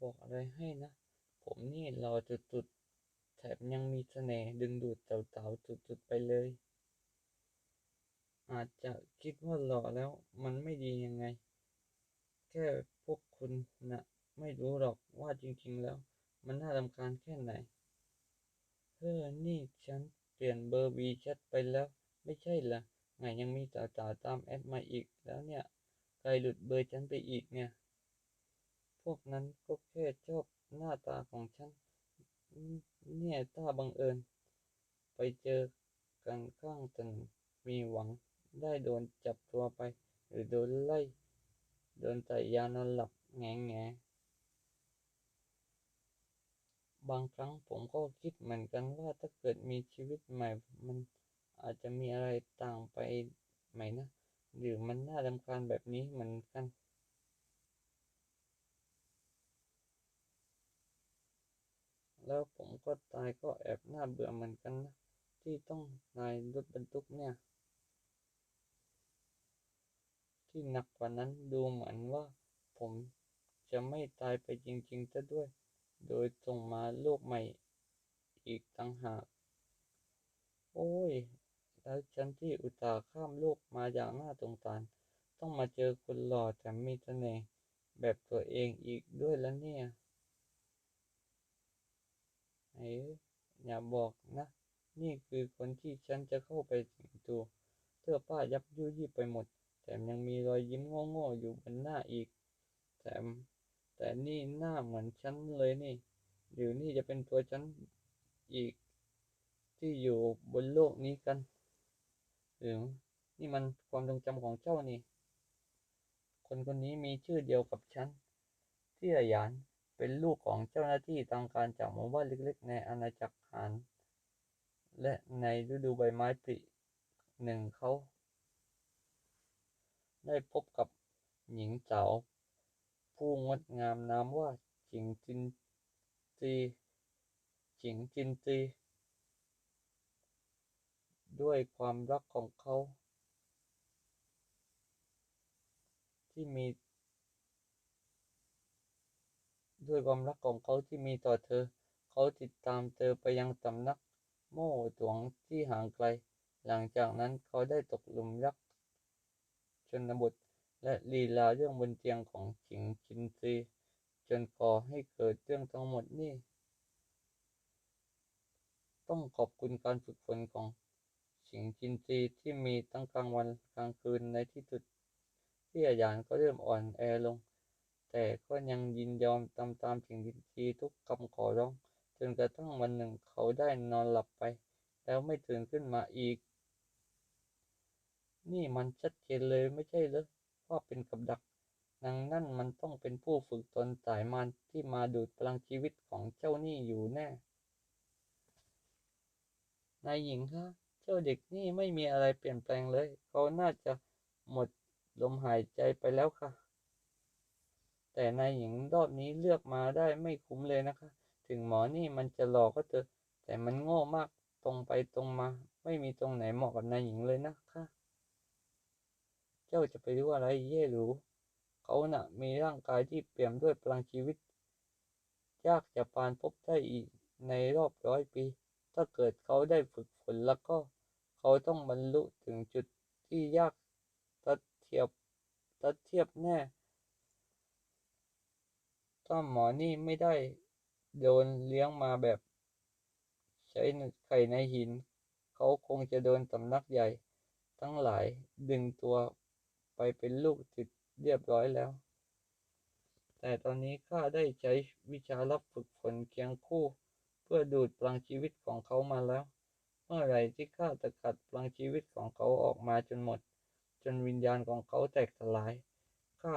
บอกอะไรให้นะ ผมนี่หล่อสุดแถมยังมีเสน่ห์ดึงดูดสาวๆสุดๆไปเลย อาจจะคิดว่าหล่อแล้วมันไม่ดียังไง แค่พวกคุณน่ะไม่รู้หรอกว่าจริงๆแล้ว มันน่ารำคาญแค่ไหนเฮ้อนี่ฉันเปลี่ยนเบอร์วีแชทไปแล้ว ไม่ใช่เหรอไงยังมีสาวๆตามแอดมาอีกแล้วเนี่ยใครหลุดเบอร์ฉันไปอีกเนี่ย พวกนั้นก็แค่ชอบหน้าตาของฉัน เนี่ยถ้าบังเอิญ ไปเจอกันข้างถนนมีหวังได้โดนจับตัวไป หรือโดนไล่ โดนใส่ยานอนหลับแง่แง่บางครั้งผมก็คิดเหมือนกันว่าถ้าเกิดมีชีวิตใหม่ มันอาจจะมีอะไรต่างไปไหมนะ หรือมันน่ารำคาญแบบนี้เหมือนกัน แล้วผมก็ตายก็แอบน่าเบื่อเหมือนกันนะ ที่ต้องนายรถบรรทุกเนี่ย ที่หนักกว่านั้นดูเหมือนว่า ผมจะไม่ตายไปจริงๆซะด้วย โดยส่งมาโลกใหม่อีกต่างหาก โอ้ย แล้วฉันที่อุตส่าห์ข้ามโลกมาอย่างน่าสงสาร ต้องมาเจอคนหล่อแถมมีเสน่ห์แบบตัวเองอีกด้วยแล้วเนี่ย เอ๋อย่าบอกนะ นี่คือคนที่ฉันจะเข้าไปสิงตัวเสื้อผ้ายับยุยี่ไปหมด แถมยังมีรอยยิ้มโง่ๆอยู่บนหน้าอีก แถมแต่นี่หน้าเหมือนฉันเลยนี่ หรือนี่จะเป็นตัวฉันอีก ที่อยู่บนโลกนี้กัน หรือนี่มันความทรงจำของเจ้านี่ คนคนนี้มีชื่อเดียวกับฉัน ที่ระยาน เป็นลูกของเจ้าหน้าที่ทางการจากหมู่บ้านเล็กๆ ในอาณาจักรหานและในฤดูใบไม้ผลิหนึ่งเขา ได้พบกับหญิงสาว ผู้งดงามนามว่าจิงจินซีจิงจินซีด้วยความรักของเขา ที่มี ด้วยความรักของเขาที่มีต่อเธอ เขาติดตามเธอไปยังสำนักโม่ตวงที่ห่างไกล หลังจากนั้นเขาได้ตกหลุมรักชนบทและลีลาเรื่องบนเตียงของจิงจินซีจนก่อให้เกิดเรื่องทั้งหมดนี่ ต้องขอบคุณการฝึกฝนของฉิงจินซีที่มีทั้งกลางวันกลางคืนในที่สุดที่อาหยานก็เริ่มอ่อนแอลง แต่ก็ยังยินยอมตามตามฉิงจินซีทุกคำขอร้อง จนกระทั่งวันหนึ่งเขาได้นอนหลับไป แล้วไม่ตื่นขึ้นมาอีก นี่มันชัดเจนเลยไม่ใช่เหรอว่าเป็นกับดักนางนั่นมันต้องเป็นผู้ฝึกตนสายมารที่มาดูดพลังชีวิตของเจ้านี่อยู่แน่ นายหญิงคะเจ้าเด็กนี่ไม่มีอะไรเปลี่ยนแปลงเลย เขาน่าจะหมดลมหายใจไปแล้วค่ะ แต่นายหญิงรอบนี้เลือกมาได้ไม่คุ้มเลยนะคะ ถึงหมอนี่มันจะหลอกก็เถอะ แต่มันโง่มากตรงไปตรงมา ไม่มีตรงไหนเหมาะกับนายหญิงเลยนะคะ เจ้าจะไปรู้อะไรเย่หรูเขาน่ะมีร่างกายที่เปี่ยมด้วยพลังชีวิต ยากจะปานพบได้อีกในรอบร้อยปี ถ้าเกิดเขาได้ฝึกฝนแล้วก็ เขาต้องบรรลุถึงจุดที่ยากตัดเทียบตัดเทียบแน่ ถ้าหมอนี่ไม่ได้โดนเลี้ยงมาแบบ ใช้ไข่ในหิน เขาคงจะโดนสำนักใหญ่ ทั้งหลายดึงตัวไปเป็นลูกศิษย์เรียบร้อยแล้ว แต่ตอนนี้ข้าได้ใช้วิชาลับฝึกฝนเคียงคู่ เพื่อดูดพลังชีวิตของเขามาแล้ว เมื่อไรที่ข้าจะกัดพลังชีวิตของเขาออกมาจนหมด จนวิญญาณของเขาแตกสลายข้า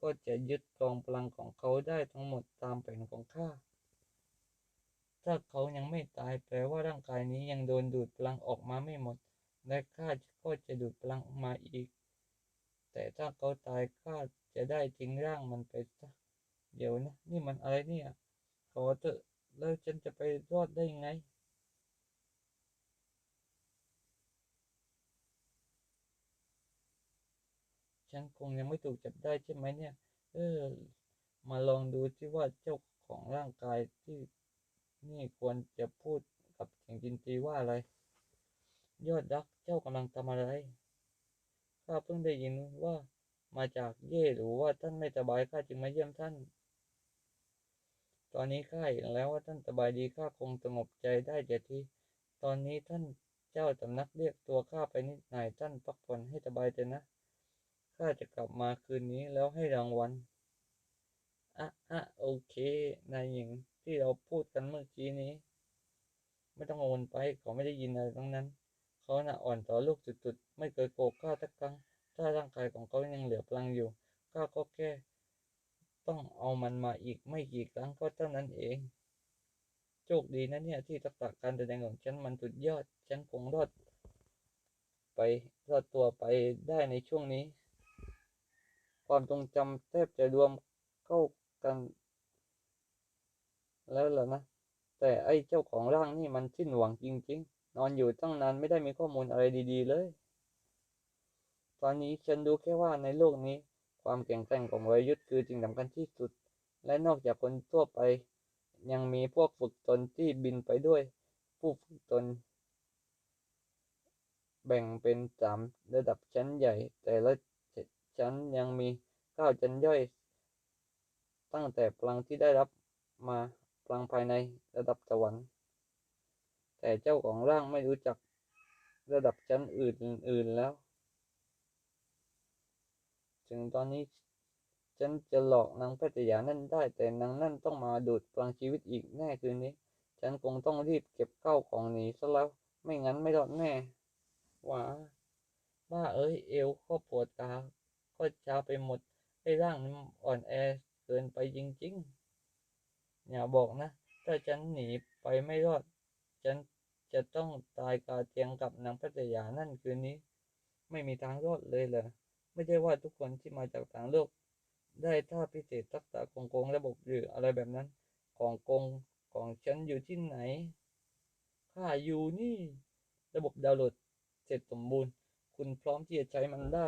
ก็จะยึดครองพลังของเขาได้ทั้งหมดตามแผนของข้า ถ้าเขายังไม่ตายแปลว่าร่างกายนี้ยังโดนดูดพลังออกมาไม่หมด และข้าก็จะดูดพลังออกมาอีก แต่ถ้าเขาตายข้าจะได้ทิ้งร่างมันไปซะเดี๋ยวนะ นี่มันอะไรเนี่ย ขอเถอะแล้วฉันจะไปรอดได้ไง ฉันคงยังไม่ถูกจับได้ใช่ไหมเนี่ย เออ มาลองดูที่ว่าเจ้าของร่างกายที่นี่ควรจะพูดกับเสียงจินตีว่าอะไร ยอดรักเจ้ากำลังทำอะไร ข้าเพิ่งได้ยินว่ามาจากเย่หรือว่าท่านไม่สบายข้าจึงมาเยี่ยมท่าน ตอนนี้ข้าเห็นแล้วว่าท่านสบายดีข้าคงสงบใจได้เดี๋ยวทีตอนนี้ท่านเจ้าสำนักเรียกตัวข้าไปนิดหน่อยท่านพักผ่อนให้สบายใจนะ ข้าจะกลับมาคืนนี้แล้วให้รางวัลอะอะโอเคนายหญิงที่เราพูดกันเมื่อกี้นี้ ไม่ต้องกังวลไปเขาไม่ได้ยินอะไรทั้งนั้น เขาน่ะอ่อนต่อโลกสุดๆ ไม่เคยโกหกข้าสักครั้ง ถ้าร่างกายของเขายังเหลือพลังอยู่ข้าก็แค่ต้องเอามันมาอีกไม่กี่ครั้งก็เท่านั้นเอง โชคดีนะเนี่ยที่ทักษะการแสดงของฉันมันสุดยอด ฉันคงรอดไปรอดตัวไปได้ในช่วงนี้ ความทรงจำแทบจะรวมเข้ากัน แล้วล่ะนะ แต่ไอ้เจ้าของร่างนี่มันสิ้นหวังจริง ๆ นอนอยู่ตั้งนานไม่ได้มีข้อมูลอะไรดีๆเลย ตอนนี้ฉันรู้แค่ว่าในโลกนี้ ความแข็งแกร่งของวรยุทธ์คือสิ่งสำคัญที่สุด และนอกจากคนทั่วไป ยังมีพวกฝึกตนที่บินไปด้วย ผู้ฝึกตนแบ่งเป็นสามระดับชั้นใหญ่ แต่ละ ชั้นยังมีเก้าชั้นย่อย ตั้งแต่พลังที่ได้รับมาพลังภายในระดับสวรรค์ แต่เจ้าของร่างไม่รู้จักระดับชั้นอื่นๆแล้ว ถึงตอนนี้ฉันจะหลอกนางแพทยานั่นได้ แต่นางนั่นต้องมาดูดพลังชีวิตอีกแน่คืนนี้ ฉันคงต้องรีบเก็บเข้าของหนีซะแล้ว ไม่งั้นไม่รอดแน่หว้าบ้าเอ้ยเอวก็ปวดตา ก็ชาไปหมดไอ้ร่างมันอ่อนแอเกินไปจริงๆ อย่าบอกนะ ถ้าฉันหนีไปไม่รอด ฉันจะต้องตายคาเตียงกับนางแพทยานั่นคืนนี้ ไม่มีทางรอดเลยเหรอ ไม่ใช่ว่าทุกคนที่มาจากต่างโลก ได้ท่าพิเศษทักษะของโกงระบบหรืออะไรแบบนั้น ของโกงของฉันอยู่ที่ไหนข้าอยู่นี่ ระบบดาวน์โหลดเสร็จสมบูรณ์ คุณพร้อมที่จะใช้มันได้